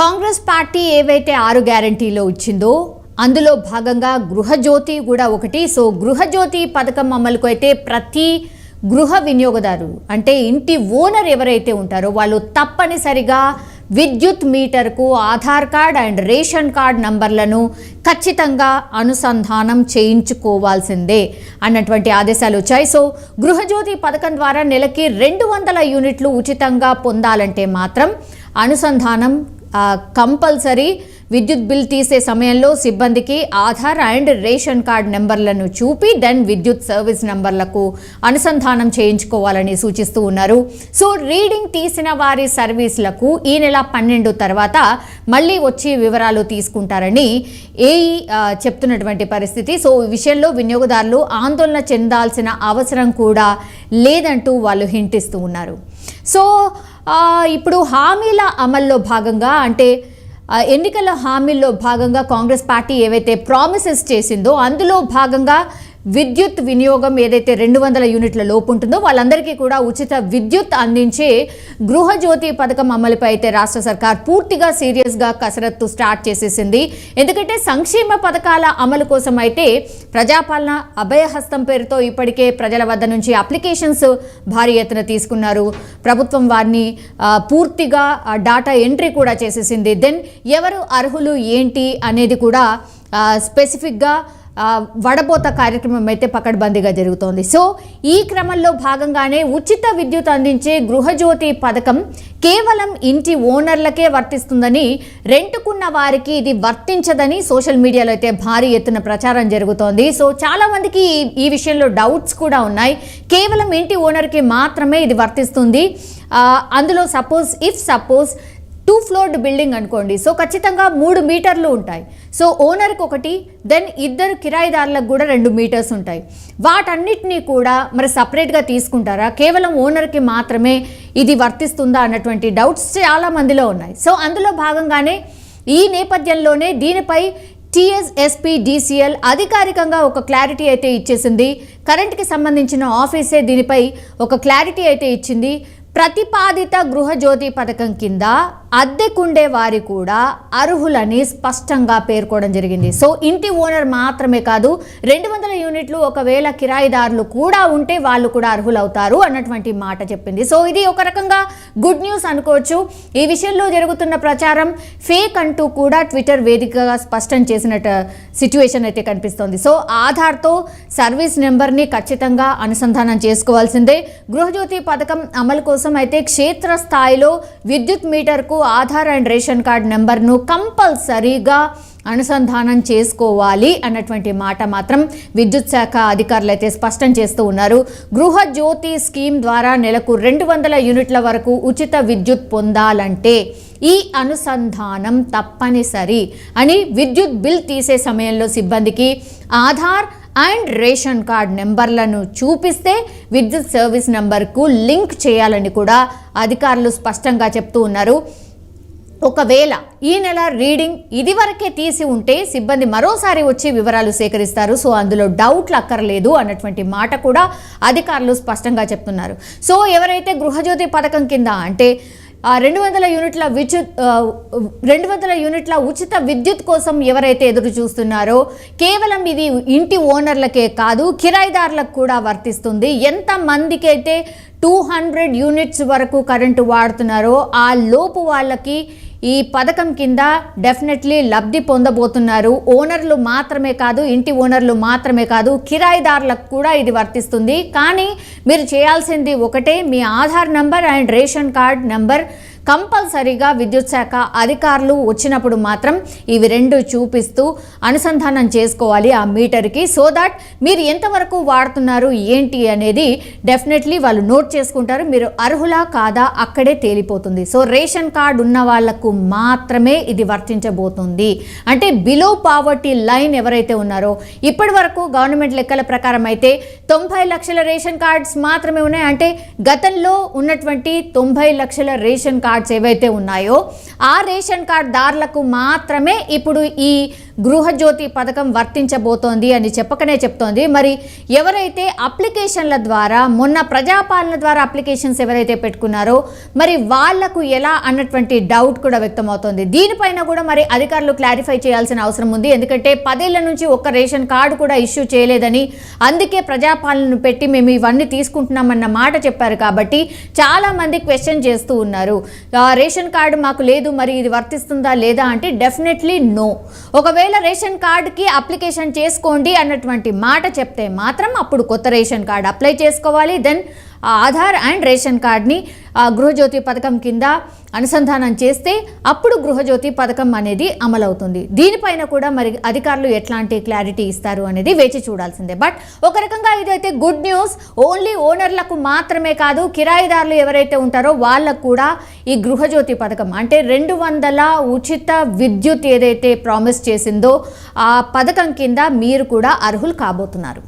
Congress party ఏవైతే ఆరు గ్యారంటీలో ఇచ్చిందో అందులో భాగంగా గృహజ్యోతి కూడా ఒకటి. సో గృహజ్యోతి పథకం అమలుకు అయితే ప్రతి గృహ వినియోగదారు అంటే ఇంటి ఓనర్ ఎవరైతే ఉంటారో వాళ్ళు తప్పనిసరిగా విద్యుత్ మీటర్కు Aadhaar card and ration card నంబర్లను ఖచ్చితంగా అనుసంధానం చేయించుకోవాల్సిందే అన్నటువంటి ఆదేశాలు వచ్చాయి. సో గృహజ్యోతి పథకం ద్వారా నెలకి రెండు వందల యూనిట్లు ఉచితంగా పొందాలంటే మాత్రం అనుసంధానం కంపల్సరీ విద్యుత్ బిల్ తీసే సమయంలో సిబ్బందికి ఆధార్ అండ్ రేషన్ కార్డ్ నెంబర్లను చూపి దెన్ విద్యుత్ సర్వీస్ నెంబర్లకు అనుసంధానం చేయించుకోవాలని సూచిస్తూ ఉన్నారు. సో రీడింగ్ తీసిన వారి సర్వీసులకు ఈ నెల పన్నెండు తర్వాత మళ్ళీ వచ్చి వివరాలు తీసుకుంటారని ఏఈ చెప్తున్నటువంటి పరిస్థితి. సో ఈ విషయంలో వినియోగదారులు ఆందోళన చెందాల్సిన అవసరం కూడా లేదంటూ వాళ్ళు హింటిస్తూ ఉన్నారు. సో ఇప్పుడు హామీల అమల్లో భాగంగా అంటే ఎన్నికల హామీల్లో భాగంగా కాంగ్రెస్ పార్టీ ఏవైతే ప్రామిసెస్ చేసిందో అందులో భాగంగా విద్యుత్ వినియోగం ఏదైతే రెండు వందల యూనిట్ల లోపు ఉంటుందో వాళ్ళందరికీ కూడా ఉచిత విద్యుత్ అందించే గృహజ్యోతి పథకం అమలుపై అయితే రాష్ట్ర సర్కార్ పూర్తిగా సీరియస్గా కసరత్తు స్టార్ట్ చేసేసింది. ఎందుకంటే సంక్షేమ పథకాల అమలు కోసం అయితే ప్రజాపాలన అభయహస్తం పేరుతో ఇప్పటికే ప్రజల వద్ద నుంచి అప్లికేషన్స్ భారీ ఎత్తున తీసుకున్నారు. ప్రభుత్వం వారిని పూర్తిగా డాటా ఎంట్రీ కూడా చేసేసింది. దెన్ ఎవరు అర్హులు ఏంటి అనేది కూడా స్పెసిఫిక్గా వడపోత కార్యక్రమం అయితే పకడ్బందీగా జరుగుతోంది. సో ఈ క్రమంలో భాగంగానే ఉచిత విద్యుత్ అందించే గృహజ్యోతి పథకం కేవలం ఇంటి ఓనర్లకే వర్తిస్తుందని రెంటుకున్న వారికి ఇది వర్తించదని సోషల్ మీడియాలో అయితే భారీ ఎత్తున ప్రచారం జరుగుతోంది. సో చాలామందికి ఈ- ఈ విషయంలో డౌట్స్ కూడా ఉన్నాయి. కేవలం ఇంటి ఓనర్కి మాత్రమే ఇది వర్తిస్తుంది. అందులో suppose if suppose two floored building అనుకోండి. సో ఖచ్చితంగా మూడు మీటర్లు ఉంటాయి. సో ఓనర్కి ఒకటి దెన్ ఇద్దరు కిరాయిదారులకు కూడా రెండు మీటర్స్ ఉంటాయి. వాటన్నిటినీ కూడా మరి సపరేట్గా తీసుకుంటారా? కేవలం ఓనర్కి మాత్రమే ఇది వర్తిస్తుందా అన్నటువంటి డౌట్స్ చాలా మందిలో ఉన్నాయి. సో అందులో భాగంగానే ఈ నేపథ్యంలోనే దీనిపై టీఎస్ఎస్పీ డీసీఎల్ అధికారికంగా ఒక క్లారిటీ అయితే ఇచ్చేసింది. కరెంట్కి సంబంధించిన ఆఫీసే దీనిపై ఒక క్లారిటీ అయితే ఇచ్చింది. ప్రతిపాదిత గృహజ్యోతి పథకం కింద అద్దెకుండే వారి కూడా అర్హులని స్పష్టంగా పేర్కోవడం జరిగింది. సో ఇంటి ఓనర్ మాత్రమే కాదు రెండు వందల యూనిట్లు ఒకవేళ కిరాయిదారులు కూడా ఉంటే వాళ్ళు కూడా అర్హులవుతారు అన్నటువంటి మాట చెప్పింది. సో ఇది ఒక రకంగా గుడ్ న్యూస్ అనుకోవచ్చు. ఈ విషయంలో జరుగుతున్న ప్రచారం ఫేక్ అంటూ కూడా ట్విట్టర్ వేదికగా స్పష్టం చేసినట్టు సిచ్యువేషన్ అయితే కనిపిస్తోంది. సో ఆధార్తో సర్వీస్ నెంబర్ని ఖచ్చితంగా అనుసంధానం చేసుకోవాల్సిందే. గృహజ్యోతి పథకం అమలు కోసం అయితే క్షేత్ర స్థాయిలో విద్యుత్ మీటర్కు ఆధార్ అండ్ రేషన్ కార్డ్ నెంబర్ను కంపల్సరీగా అనుసంధానం చేసుకోవాలి అన్నటువంటి మాట మాత్రం విద్యుత్ శాఖ అధికారులు అయితే స్పష్టం చేస్తూ ఉన్నారు. గృహ జ్యోతి స్కీమ్ ద్వారా నెలకు రెండు వందల యూనిట్ల వరకు ఉచిత విద్యుత్ పొందాలంటే ఈ అనుసంధానం తప్పనిసరి అని విద్యుత్ బిల్ తీసే సమయంలో సిబ్బందికి ఆధార్ అండ్ రేషన్ కార్డ్ నెంబర్లను చూపిస్తే విద్యుత్ సర్వీస్ నెంబర్కు లింక్ చేయాలని కూడా అధికారులు స్పష్టంగా చెప్తూ ఉన్నారు. ఒకవేళ ఈ నెల రీడింగ్ ఇదివరకే తీసి ఉంటే సిబ్బంది మరోసారి వచ్చి వివరాలు సేకరిస్తారు. సో అందులో డౌట్లు అక్కర్లేదు అన్నటువంటి మాట కూడా అధికారులు స్పష్టంగా చెప్తున్నారు. సో ఎవరైతే గృహజ్యోతి పథకం కింద అంటే రెండు వందల యూనిట్ల విద్యుత్ రెండు వందల యూనిట్ల ఉచిత విద్యుత్ కోసం ఎవరైతే ఎదురు చూస్తున్నారో కేవలం ఇది ఇంటి ఓనర్లకే కాదు కిరాయిదారులకు కూడా వర్తిస్తుంది. ఎంత టూ హండ్రెడ్ యూనిట్స్ వరకు కరెంటు వాడుతున్నారో ఆ లోపు వాళ్ళకి ఈ పథకం కింద డెఫినెట్లీ లబ్ధి పొందబోతున్నారు. ఓనర్లు మాత్రమే కాదు ఇంటి ఓనర్లు మాత్రమే కాదు కిరాయిదారులకు కూడా ఇది వర్తిస్తుంది. కానీ మీరు చేయాల్సింది ఒకటే మీ Aadhaar number and ration card number. కంపల్సరీగా విద్యుత్ శాఖ అధికారులు వచ్చినప్పుడు మాత్రం ఇవి రెండు చూపిస్తూ అనుసంధానం చేసుకోవాలి ఆ మీటర్కి. సో దట్ మీరు ఎంతవరకు వాడుతున్నారు ఏంటి అనేది డెఫినెట్లీ వాళ్ళు నోట్ చేసుకుంటారు. మీరు అర్హులా కాదా అక్కడే తేలిపోతుంది. సో రేషన్ కార్డు ఉన్న వాళ్ళకు మాత్రమే ఇది వర్తించబోతుంది. అంటే బిలో పావర్టీ లైన్ ఎవరైతే ఉన్నారో ఇప్పటి వరకు గవర్నమెంట్ లెక్కల ప్రకారం అయితే తొంభై లక్షల రేషన్ కార్డ్స్ మాత్రమే ఉన్నాయి. అంటే గతంలో ఉన్నటువంటి తొంభై లక్షల రేషన్ కార్డ్స్ ఏవైతే ఉన్నాయో ఆ రేషన్ కార్డ్ దారులకు మాత్రమే ఇప్పుడు ఈ గృహజ్యోతి పథకం వర్తించబోతోంది అని చెప్పకనే చెప్తోంది. మరి ఎవరైతే అప్లికేషన్ల ద్వారా మొన్న ప్రజాపాలన ద్వారా అప్లికేషన్స్ ఎవరైతే పెట్టుకున్నారో మరి వాళ్ళకు ఎలా అన్నటువంటి డౌట్ కూడా వ్యక్తమవుతోంది. దీనిపైన కూడా మరి అధికారులు క్లారిఫై చేయాల్సిన అవసరం ఉంది. ఎందుకంటే పదేళ్ళ నుంచి ఒక్క రేషన్ కార్డు కూడా ఇష్యూ చేయలేదని అందుకే ప్రజాపాలనను పెట్టి మేము ఇవన్నీ తీసుకుంటున్నామన్న మాట చెప్పారు కాబట్టి చాలా మంది క్వశ్చన్ చేస్తూ ఉన్నారు. రేషన్ కార్డు మాకు లేదు మరి ఇది వర్తిస్తుందా లేదా అంటే డెఫినెట్లీ నో ఒకవేళ రేషన్ కార్డుకి అప్లికేషన్ చేసుకోండి అన్నటువంటి మాట చెప్తే మాత్రం అప్పుడు కొత్త రేషన్ కార్డు అప్లై చేసుకోవాలి. దెన్ ఆధార్ అండ్ రేషన్ కార్డ్ని ఆ, గృహజ్యోతి పథకం కింద అనుసంధానం చేస్తే అప్పుడు గృహజ్యోతి పథకం అనేది అమలవుతుంది. దీనిపైన కూడా మరి అధికారులు ఎట్లాంటి క్లారిటీ ఇస్తారు అనేది వేచి చూడాల్సిందే. బట్ ఒక రకంగా ఇదైతే గుడ్ న్యూస్. ఓన్లీ ఓనర్లకు మాత్రమే కాదు కిరాయిదారులు ఎవరైతే ఉంటారో వాళ్ళకు కూడా ఈ గృహజ్యోతి పథకం అంటే రెండు వందల ఉచిత విద్యుత్ ఏదైతే ప్రామిస్ చేసిందో ఆ పథకం కింద మీరు కూడా అర్హులు కాబోతున్నారు.